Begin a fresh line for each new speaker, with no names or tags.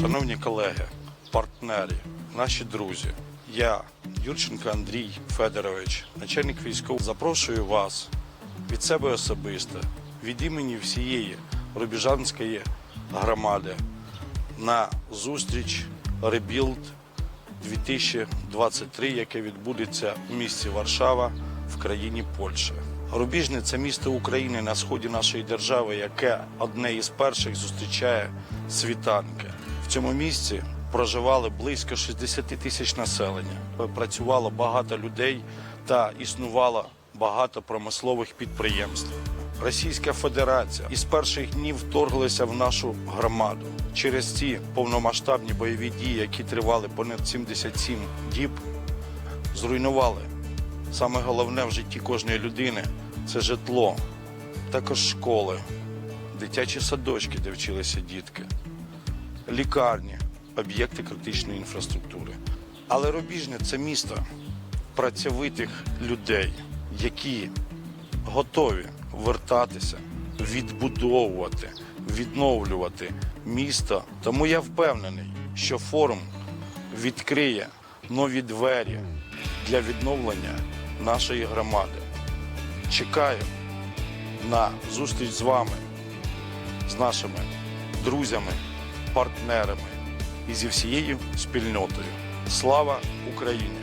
Шановні колеги, партнери, наші друзі, я, Юрченко Андрій Федорович, начальник військового, запрошую вас від себе особисто, від імені всієї Рубіжанської громади на зустріч Ребілд 2023, яке відбудеться у місті Варшава в країні Польща. Рубіжне це місто України на сході нашої держави, яке одне із перших зустрічає світанки. Цьому місці проживали близько 60 тисяч населення. Працювало багато людей та існувало багато промислових підприємств. Російська Федерація із перших днів вторглася в нашу громаду. Через ці повномасштабні бойові дії, які тривали понад 77 діб, зруйнували саме головне в житті кожної людини це житло, також школи, дитячі садочки, де вчилися дітки, лікарні, об'єкти критичної інфраструктури. Але Рубіжне це місто працьовитих людей, які готові вертатися, відбудовувати, відновлювати місто. Тому я впевнений, що форум відкриє нові двері для відновлення нашої громади. Чекаю на зустріч з вами, з нашими друзями, партнерами і зі всією спільнотою. Слава Україні!